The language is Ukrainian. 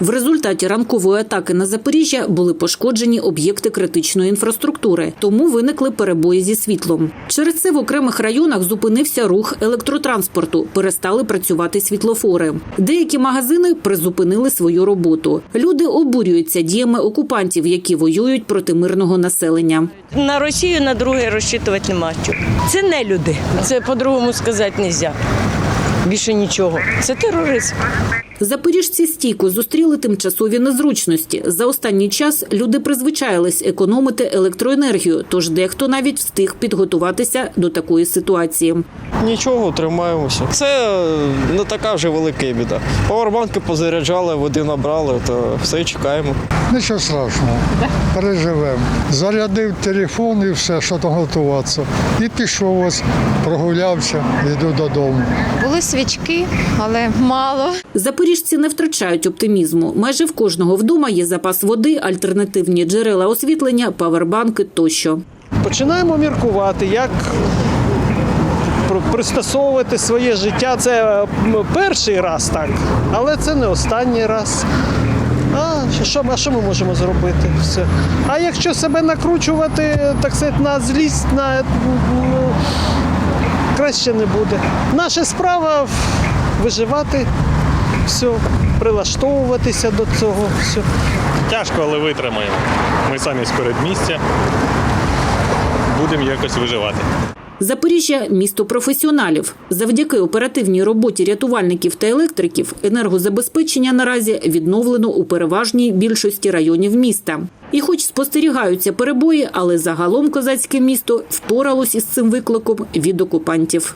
В результаті ранкової атаки на Запоріжжя були пошкоджені об'єкти критичної інфраструктури, тому виникли перебої зі світлом. Через це в окремих районах зупинився рух електротранспорту, перестали працювати світлофори. Деякі магазини призупинили свою роботу. Люди обурюються діями окупантів, які воюють проти мирного населення. На Росію на друге розчитувати нема. Це не люди. Це по-другому сказати не можна. Більше нічого. Це тероризм. Запоріжці стійко зустріли тимчасові незручності. За останній час люди призвичаїлись економити електроенергію, тож дехто навіть встиг підготуватися до такої ситуації. Нічого, тримаємося. Це е, не така вже велика біда. Павербанки позаряджали, води набрали, то все чекаємо. Нічого страшного, переживемо. Зарядив телефон і все, що там готуватися. І пішов ось, прогулявся, йду додому. Були свічки, але мало. Запоріжці не втрачають оптимізму. Майже в кожного вдома є запас води, альтернативні джерела освітлення, павербанки тощо. починаємо міркувати, як пристосовувати своє життя. Це перший раз так, але це не останній раз. А що, а що ми можемо зробити? Все. А якщо себе накручувати, так сказати, на злість, на краще не буде. Наша справа виживати, все, прилаштовуватися до цього. Все. Тяжко, але витримаємо. Ми самі з передмістя. Будемо якось виживати. Запоріжжя місто професіоналів. Завдяки оперативній роботі рятувальників та електриків енергозабезпечення наразі відновлено у переважній більшості районів міста. І, хоч спостерігаються перебої, але загалом козацьке місто впоралось із цим викликом від окупантів.